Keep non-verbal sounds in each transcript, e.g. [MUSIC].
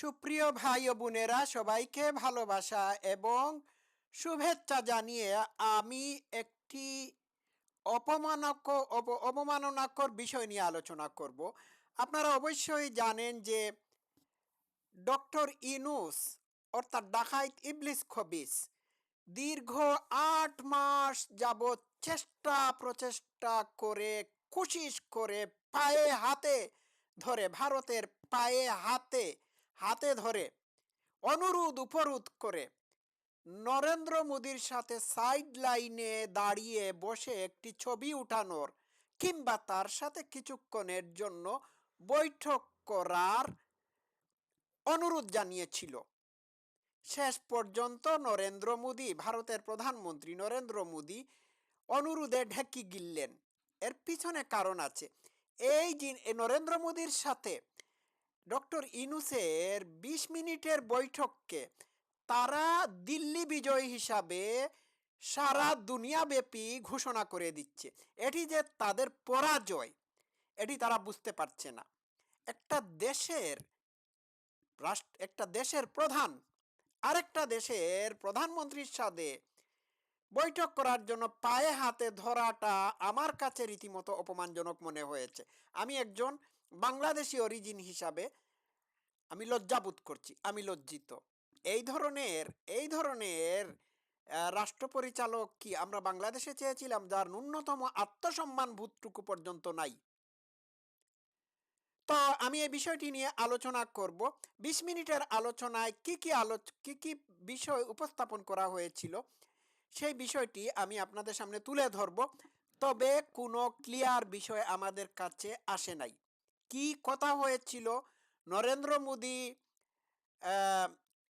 সুপ্রিয় ভাই ও বোনেরা, সবাইকে ভালোবাসা এবং শুভেচ্ছা জানিয়ে আমি একটি অপমানক, অপ- অবমাননাকর বিষয় নিয়ে আলোচনা করব। আপনারা অবশ্যই জানেন যে ডক্টর ইনুস অর্থাৎ ডাকাইত ইবলিস খবিস, দীর্ঘ আট মাস যাবৎ চেষ্টা প্রচেষ্টা করে কুশিস করে পায়ে হাতে, ধরে ভারতের পায়ে হাতে হাতে ধরে, অনুরোধ, উপরোধ করে। নরেন্দ্র মোদীর সাথে সাইড লাইনে দাঁড়িয়ে বসে একটি ছবি উঠানোর কিংবা তার সাথে কিছুক্ষণের জন্য বৈঠক করার অনুরোধ জানিয়েছিল। শেষ পর্যন্ত নরেন্দ্র মোদী, ভারতের প্রধানমন্ত্রী নরেন্দ্র মোদী অনুরোধে ঢেকি গিললেন। এর পিছনে কারণ আছে। এই নরেন্দ্র মোদীর সাথে ডক্টর ইনুসের বিশ মিনিটের বৈঠককে তারা দিল্লি বিজয় হিসাবে সারা দুনিয়াব্যাপী ঘোষণা করে দিচ্ছে। এটি যে তাদের পরাজয়, এটি তারা বুঝতে পারছে না। একটা দেশের রাষ্ট্র একটা দেশের প্রধান, আরেকটা দেশের প্রধানমন্ত্রীর সাথে বৈঠক করার জন্য পায়ে হাতে ধরাটা আমার কাছে রীতিমতো অপমানজনক মনে হয়েছে। আমি একজন বাংলাদেশি অরিজিন হিসাবে আমি লজ্জাবোধ করছি, আমি লজ্জিত। এই ধরনের এই ধরনের রাষ্ট্র পরিচালক কি আমরা বাংলাদেশে চেয়েছিলাম যার ন্যূনতম আত্মসম্মান ভূতটুকু পর্যন্ত নাই? তো আমি এই বিষয়টি নিয়ে আলোচনা করব। বিশ মিনিটের আলোচনায় কি কি আলোচ কি কি বিষয় উপস্থাপন করা হয়েছিল সেই বিষয়টি আমি আপনাদের সামনে তুলে ধরব। তবে কোনো ক্লিয়ার বিষয় আমাদের কাছে আসে নাই। কি কথা হয়েছিল? নরেন্দ্র মোদী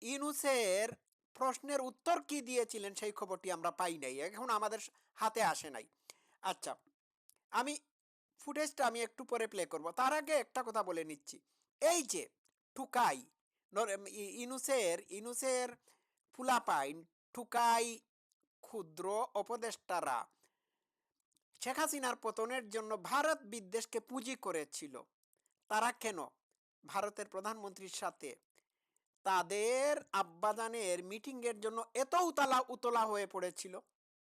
ইনুসের প্রশ্নের উত্তর কি দিয়েছিলেন সেই খবরটি আমরা পাই নাই। এখন আমাদের হাতে আসে নাই। আচ্ছা আমি ফুটেজটা আমি একটু পরে প্লে করব। তার আগে একটা কথা বলে নিচ্ছি। এই যে টুকাই ইনুসের ইনুসের ফুলাপাইন টুকাই ক্ষুদ্র উপদেষ্টারা শেখ হাসিনার পতনের জন্য ভারত বিদ্বেষকে পুঁজি করেছিল। তারা কেন? ভারতের প্রধানমন্ত্রীর সাথে। তাদের আব্বাজানের মিটিংয়ের জন্য এত উতলা উতলা হয়ে পড়েছিল।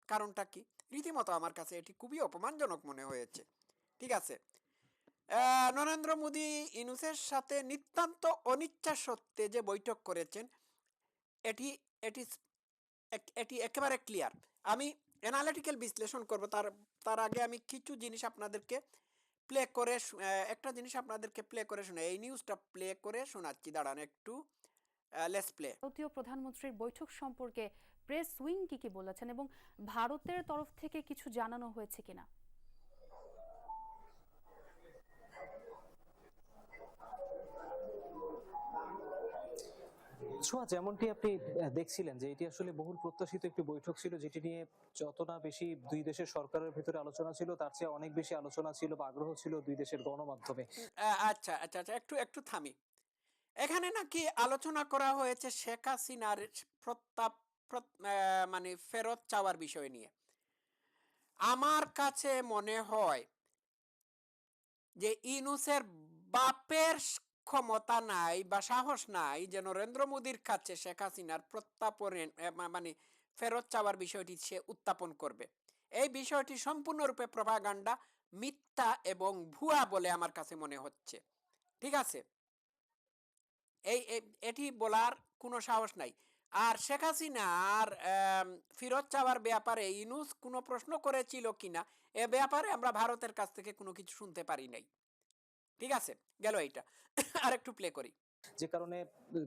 কারণটা কি? রীতিমতো আমার কাছে এটি খুবই অপমানজনক মনে হয়েছে। ঠিক আছে? নরেন্দ্র মোদী ইনুসের সাথে নিতান্ত অনিচ্ছা সত্ত্বে যে বৈঠক করেছেন, এটি এটি এটি একেবারে ক্লিয়ার আমি অ্যানালিটিক্যাল বিশ্লেষণ করব। তার তার আগে আমি কিছু জিনিস আপনাদেরকে প্লে করে একটা জিনিস আপনাদেরকে প্লে করে শোনা এই নিউজটা প্লে করে শোনাচ্ছি, দাঁড়ান একটু। লেস প্লে ভারতীয় প্রধানমন্ত্রীর বৈঠক সম্পর্কে প্রেস উইং কি কি বলেছেন এবং ভারতের তরফ থেকে কিছু জানানো হয়েছে কিনা? ছোঁয়া যেমনটি আপনি দেখছিলেন যে এটি আসলে বহুল প্রত্যাশিত একটি বৈঠক ছিল, যেটি নিয়ে যত না বেশি দুই দেশের সরকারের ভিতরে আলোচনা ছিল, তার চেয়ে অনেক বেশি আলোচনা ছিল বা আগ্রহ ছিল দুই দেশের গণমাধ্যমে। আচ্ছা আচ্ছা আচ্ছা একটু একটু থামি। এখানে নাকি আলোচনা করা হয়েছে শেখ হাসিনার প্রত্যাপ মানে ফেরত চাওয়ার বিষয় নিয়ে। আমার কাছে মনে হয় যে ইনুসের বাপের ক্ষমতা নাই বা সাহস নাই যে নরেন্দ্র মোদীর কাছে শেখ হাসিনার মা- মানে ফেরত চাওয়ার বিষয়টি সে উত্থাপন করবে। এই বিষয়টি সম্পূর্ণরূপে প্রভাগান্ডা মিথ্যা এবং ভুয়া বলে আমার কাছে মনে হচ্ছে। ঠিক আছে? এই এটি বলার কোনো সাহস নাই। আর শেখ হাসিনার ফেরত চাওয়ার ব্যাপারে ইনুস কোনো প্রশ্ন করেছিল কিনা, এ ব্যাপারে আমরা ভারতের কাছ থেকে কোনো কিছু শুনতে পারি নাই। ঠিক আছে? গেল এইটা। আর একটু প্লে করি। যে কারণে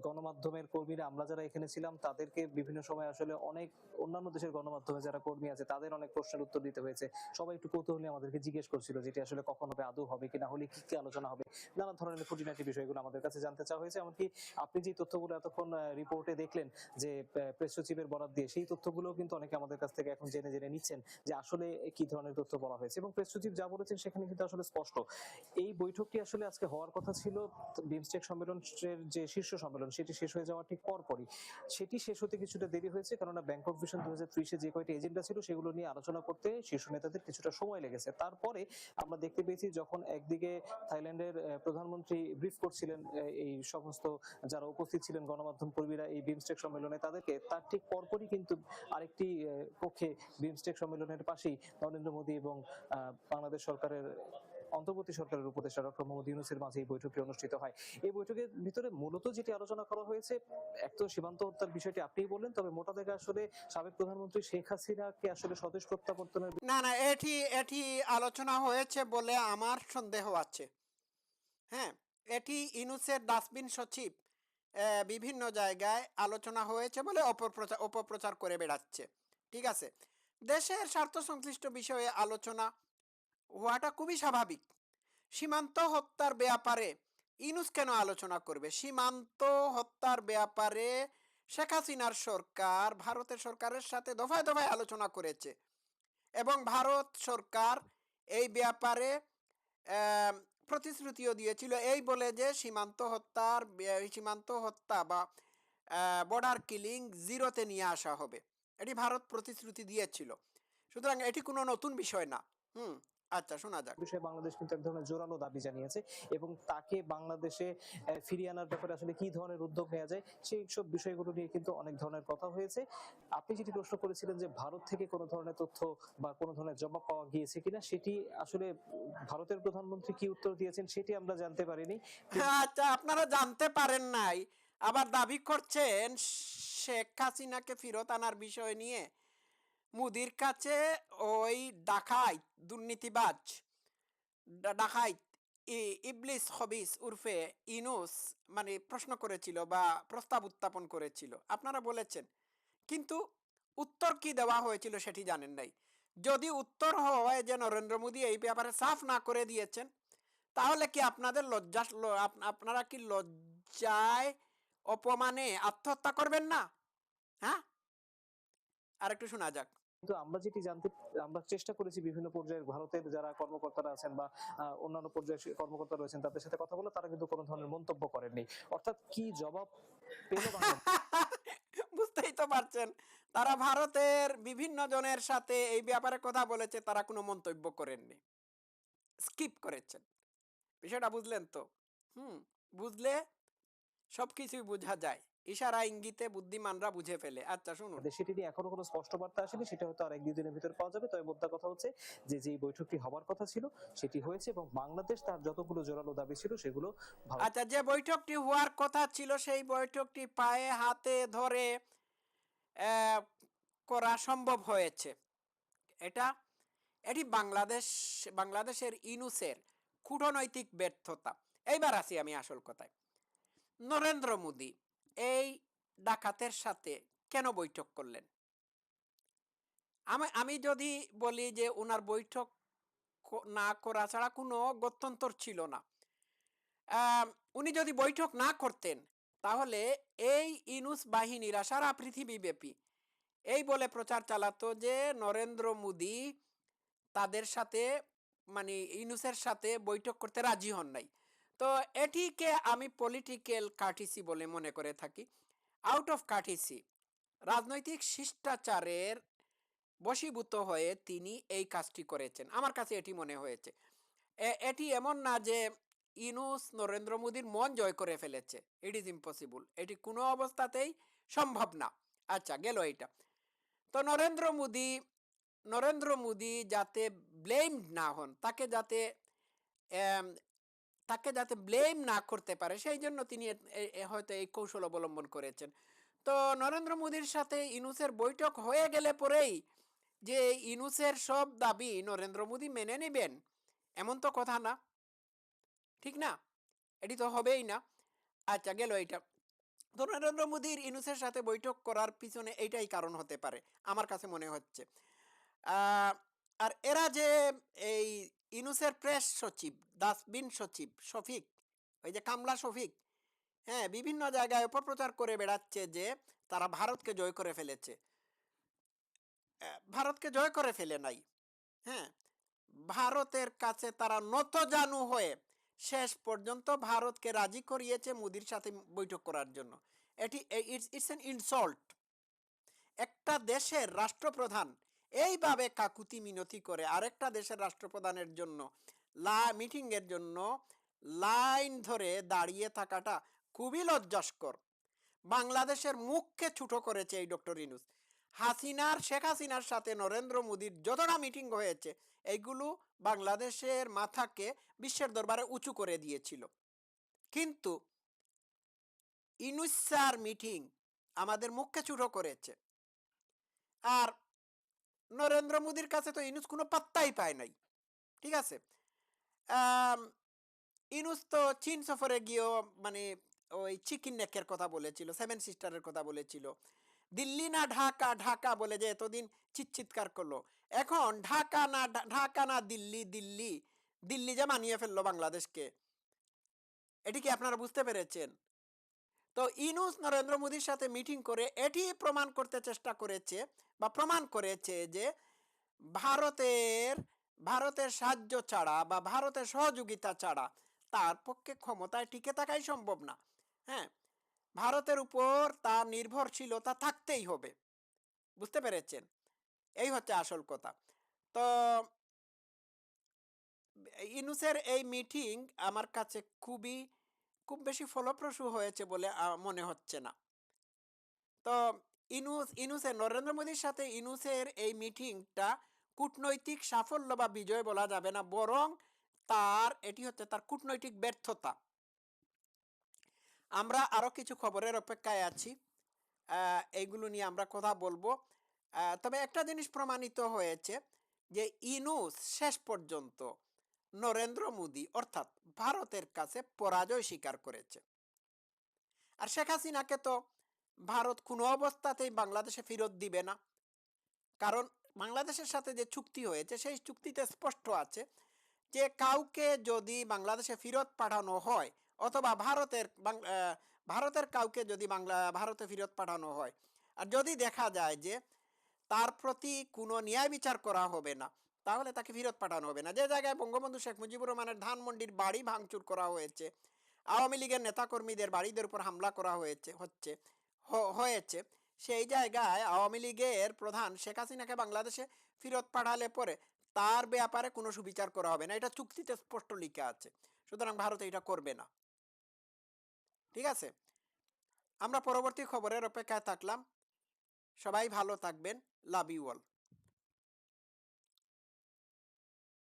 গণমাধ্যমের কর্মীরা, আমরা যারা এখানে ছিলাম, তাদেরকে বিভিন্ন সময় আসলে অনেক অন্যান্য দেশের গণমাধ্যমে যারা কর্মী আছে, তাদের অনেক প্রশ্নের উত্তর দিতে হয়েছে। সবাই একটু কৌতূহলী আমাদেরকে জিজ্ঞেস করছিল যেটি আসলে কখন হবে আদৌ হবে কিনা? হলে কি কি আলোচনা হবে? নানা ধরনের খুঁটিনাটি বিষয়গুলো আমাদের কাছে জানতে চাওয়া হয়েছে। এমনকি আপনি যে তথ্যগুলো এতক্ষণ রিপোর্টে দেখলেন যে প্রেস সচিবের বরাদ দিয়ে, সেই তথ্যগুলো কিন্তু অনেকে আমাদের কাছ থেকে এখন জেনে জেনে নিচ্ছেন যে, আসলে কি ধরনের তথ্য বলা হয়েছে। এবং প্রেস সচিব যা বলেছেন, সেখানে কিন্তু আসলে স্পষ্ট। এই বৈঠকটি আসলে আজকে হওয়ার কথা ছিল বিমস্টেক সম্মেলন রাষ্ট্রের যে শীর্ষ সম্মেলন, সেটি শেষ হয়ে যাওয়ার ঠিক পরপরই। সেটি শেষ হতে কিছুটা দেরি হয়েছে, কেননা ব্যাংকক ভিশন দু হাজার ত্রিশে যে কয়টি এজেন্ডা ছিল, সেগুলো নিয়ে আলোচনা করতে শীর্ষ নেতাদের কিছুটা সময় লেগেছে। তারপরে আমরা দেখতে পেয়েছি, যখন একদিকে থাইল্যান্ডের প্রধানমন্ত্রী ব্রিফ করছিলেন এই সমস্ত যারা উপস্থিত ছিলেন, গণমাধ্যম কর্মীরা এই বিমস্টেক সম্মেলনে, তাদেরকে তার ঠিক পরপরই কিন্তু আরেকটি পক্ষে বিমস্টেক সম্মেলনের পাশেই নরেন্দ্র মোদী এবং বাংলাদেশ সরকারের অন্তর্বর্তী সরকারের উপদেষ্টা ডক্টর মোহাম্মদ ইউনুসের মাঝে এই বৈঠকটি অনুষ্ঠিত হয়। এই বৈঠকের ভিতরে মূলত যেটি আলোচনা করা হয়েছে, এক তো সীমান্ত হত্যার বিষয়টি আপনিই বললেন, তবে মোটা দাগে আসলে সাবেক প্রধানমন্ত্রী শেখ হাসিনাকে আসলে স্বদেশ প্রত্যাবর্তনের না না, এটি এটি আলোচনা হয়েছে বলে আমার সন্দেহ আছে। হ্যাঁ এটি ইনুসের ডাস্টবিন সচিব বিভিন্ন জায়গায় আলোচনা হয়েছে বলে অপপ্রচার অপপ্রচার করে বেড়াচ্ছে। ঠিক আছে, দেশের স্বার্থ সংশ্লিষ্ট বিষয়ে আলোচনা হওয়াটা খুবই স্বাভাবিক। সীমান্ত হত্যার ব্যাপারে ইনুস কেন আলোচনা করবে? সীমান্ত হত্যার ব্যাপারে শেখ হাসিনার সরকার ভারতের সরকারের সাথে দফায় দফায় আলোচনা করেছে এবং ভারত সরকার এই ব্যাপারে প্রতিশ্রুতিও দিয়েছিল। এই বলে যে সীমান্ত হত্যার সীমান্ত হত্যা বা বর্ডার কিলিং জিরোতে নিয়ে আসা হবে। এটি ভারত প্রতিশ্রুতি দিয়েছিল। সুতরাং এটি কোনো নতুন বিষয় না। হুম। আচ্ছা শোনা যাক। বিষয়ে বাংলাদেশ কিন্তু এক ধরনের জোরালো দাবি জানিয়েছে এবং তাকে বাংলাদেশে ফিরিয়ে আনার ব্যাপারে আসলে কি ধরনের উদ্যোগ নেওয়া যায় সেই সব বিষয়গুলো নিয়ে কিন্তু অনেক ধরনের কথা হয়েছে। আপনি যেটি প্রশ্ন করেছিলেন যে ভারত থেকে কোনো ধরনের তথ্য বা কোনো ধরনের জবাব পাওয়া গিয়েছে কিনা সেটি আসলে ভারতের প্রধানমন্ত্রী কি উত্তর দিয়েছেন সেটি আমরা জানতে পারিনি। আচ্ছা আপনারা জানতে পারেন নাই। আবার দাবি করছেন শেখ হাসিনাকে ফেরত আনার বিষয় নিয়ে। মুদির কাছে ওই ডাকাইত, দুর্নীতিবাজ ডাকাইত ইবলিস হবিস উর্ফে ইনুস মানে প্রশ্ন করেছিল বা প্রস্তাব উত্থাপন করেছিল। আপনারা বলেছেন। কিন্তু উত্তর কি দেওয়া হয়েছিল সেটি জানেন নাই। যদি উত্তর হয় যে নরেন্দ্র মোদী এই ব্যাপারে সাফ না করে দিয়েছেন, তাহলে কি আপনাদের লজ্জা আপনারা কি লজ্জায়, অপমানে আত্মহত্যা করবেন না? হ্যাঁ? আর একটু শোনা যাক। কিন্তু আমরা যেটি জানতে, আমরা চেষ্টা করেছি বিভিন্ন পর্যায়ের ভারতের যারা কর্মকর্তারা আছেন বা অন্যান্য পর্যায়ের কর্মকর্তা রয়েছেন তাদের সাথে কথা বলে তারা কিন্তু কোনো ধরনের মন্তব্য করেননি। অর্থাৎ কি জবাব পেল [LAUGHS] বুঝতেই তো পারছেন। তারা ভারতের বিভিন্ন জনের সাথে এই ব্যাপারে কথা বলেছে, তারা কোনো মন্তব্য করেননি। স্কিপ করেছেন। বিষয়টা বুঝলেন তো? হুম, বুঝলে সবকিছুই বোঝা যায়। ইশারা ইঙ্গিতে বুদ্ধিমানরা বুঝে ফেলে। আচ্ছা শুনুন। সেটি নিয়ে এখনও কোনো স্পষ্ট বার্তা আসেনি সেটা হয়তো আর এক দুই দিনের ভিতরে পাওয়া যাবে। তবে মোদ্দা কথা হচ্ছে যে যে বৈঠকটি হবার কথা ছিল সেটি হয়েছে এবং বাংলাদেশ তার যতগুলো জোরালো দাবি ছিল সেগুলো আচ্ছা যে বৈঠকটি হওয়ার কথা ছিল সেই বৈঠকটি পায়ে হাতে ধরে করা সম্ভব হয়েছে। এটা এটি বাংলাদেশ বাংলাদেশের ইনুসের কূটনৈতিক ব্যর্থতা। এইবার আসি আমি আসল কথায়। নরেন্দ্র মোদী এই ডাকাতের সাথে কেন বৈঠক করলেন? আমি আমি যদি বলি যে ওনার বৈঠক না করা ছাড়া কোনো গত্যন্তর ছিল না। উনি যদি বৈঠক না করতেন, তাহলে এই ইনুস বাহিনীরা সারা পৃথিবীব্যাপী এই বলে প্রচার চালাতো যে নরেন্দ্র মোদী তাদের সাথে মানে ইনুসের সাথে বৈঠক করতে রাজি হন নাই। তো এটিকে আমি পলিটিক্যাল কার্টিসি বলে মনে করে থাকি। আউট অফ কার্টিসি রাজনৈতিক শিষ্টাচারের বশীভূত হয়ে তিনি এই কাজটি করেছেন। আমার কাছে এটি মনে হয়েছে। এটি এমন না যে ইনুস নরেন্দ্র মোদীর মন জয় করে ফেলেছে। ইট ইজ ইম্পসিবল এটি কোনো অবস্থাতেই সম্ভব না। আচ্ছা গেল এটা তো নরেন্দ্র মোদী নরেন্দ্র মোদী যাতে ব্লেম না হন, তাকে যাতে তাকে যাতে ব্লেম না করতে পারে সেই জন্য তিনি হয়তো এই কৌশল অবলম্বন করেছেন। তো নরেন্দ্র মোদীর সাথে ইনুসের বৈঠক হয়ে গেলে পরেই যে ইনুসের সব দাবি নরেন্দ্র মোদী মেনে নেবেন, এমন তো কথা না। ঠিক না? এটি তো হবেই না। আচ্ছা গেল এইটা। তো নরেন্দ্র মোদীর ইনুসের সাথে বৈঠক করার পিছনে এইটাই কারণ হতে পারে, আমার কাছে মনে হচ্ছে। আর এরা যে এই ইনুসের প্রেস সচিব, ডাস্টবিন সচিব শফিক, ওই যে কামলা শফিক হ্যাঁ বিভিন্ন জায়গায় অপপ্রচার করে বেড়াচ্ছে যে তারা ভারতকে জয় করে ফেলেছে। ভারতকে জয় করে ফেলে নাই। হ্যাঁ ভারতের কাছে তারা নত জানু হয়ে শেষ পর্যন্ত ভারতকে রাজি করিয়েছে মোদির সাথে বৈঠক করার জন্য। এটি ইটস ইটস এন ইনসল্ট। একটা দেশের রাষ্ট্রপ্রধান এইভাবে কাকুতি মিনতি করে আরেকটা দেশের রাষ্ট্রপ্রধানের জন্য লা মিটিংয়ের জন্য লাইন ধরে দাঁড়িয়ে থাকাটা খুবই লজ্জাস্কর। বাংলাদেশের মুখকে ছুটো করেছে এই ডক্টর ইনুস। হাসিনার, শেখ হাসিনার সাথে নরেন্দ্র মোদীর যতটা মিটিং হয়েছে, এইগুলো বাংলাদেশের মাথাকে বিশ্বের দরবারে উঁচু করে দিয়েছিল। কিন্তু ইনুসার মিটিং আমাদের মুখকে ছুটো করেছে। আর নরেন্দ্র মোদীর কাছে তো ইনুস কোনো পাত্তাই পায় নাই। ঠিক আছে? ইনুস তো চীন সফরে গিয়েও মানে ওই চিকেন নেকের কথা বলেছিল, সেভেন সিস্টারের কথা বলেছিল। দিল্লি না ঢাকা ঢাকা বলে যে এতদিন চিৎচিৎকার করল। এখন ঢাকা না ঢাকা না দিল্লি দিল্লি দিল্লি যে মানিয়ে ফেলল বাংলাদেশকে। এটি কি আপনারা বুঝতে পেরেছেন? তো ইনুস নরেন্দ্র মোদীর সাথে মিটিং করে এটি প্রমাণ করতে চেষ্টা করেছে বা প্রমাণ করেছে যে ভারতের ভারতের সাহায্য ছাড়া বা ভারতের সহযোগিতা ছাড়া তার পক্ষে ক্ষমতায় টিকে থাকাই সম্ভব না। হ্যাঁ ভারতের উপর তার নির্ভরশীলতা থাকতেই হবে। বুঝতে পেরেছেন? এই হচ্ছে আসল কথা। তো ইনুসের এই মিটিং আমার কাছে খুবই খুব বেশি ফলপ্রসূ হয়েছে বলে মনে হচ্ছে না। তো ইনুস ইনুসের নরেন্দ্র মোদীর সাথে ইনুসের এই মিটিংটা কূটনৈতিক সাফল্য বা বিজয় বলা যাবে না, বরং তার, এটি হচ্ছে তার কূটনৈতিক ব্যর্থতা। আমরা আরও কিছু খবরের অপেক্ষায় আছি। এইগুলো নিয়ে আমরা কথা বলব। তবে একটা জিনিস প্রমাণিত হয়েছে যে ইনুস শেষ পর্যন্ত নরেন্দ্র মোদী, অর্থাৎ ভারতের কাছে পরাজয় স্বীকার করেছে। আর শেখ হাসিনাকে তো ভারত কোনো অবস্থাতেই বাংলাদেশে ফেরত দিবে না। কারণ বাংলাদেশের সাথে যে চুক্তি হয়েছে, সেই চুক্তিতে স্পষ্ট আছে যে কাউকে যদি বাংলাদেশে ফেরত পাঠানো হয়, অথবা ভারতের ভারতের কাউকে যদি বাংলা, ভারতে ফেরত পাঠানো হয়, আর যদি দেখা যায় যে তার প্রতি কোনো ন্যায় বিচার করা হবে না তাহলে তাকে ফেরত পাঠানো হবে না। যে জায়গায় বঙ্গবন্ধু শেখ মুজিবুর রহমানের ধানমন্ডির বাড়ি ভাঙচুর করা হয়েছে, আওয়ামী লীগের নেতাকর্মীদের বাড়িদের উপর হামলা করা হয়েছে, হচ্ছে হয়েছে, সেই জায়গায় আওয়ামী লীগের প্রধান শেখ হাসিনাকে বাংলাদেশে ফেরত পাঠালে পরে তার ব্যাপারে কোনো সুবিচার করা হবে না। এটা চুক্তিতে স্পষ্ট লিখা আছে। সুতরাং ভারত এটা করবে না। ঠিক আছে? আমরা পরবর্তী খবরের অপেক্ষায় থাকলাম। সবাই ভালো থাকবেন। Love you all.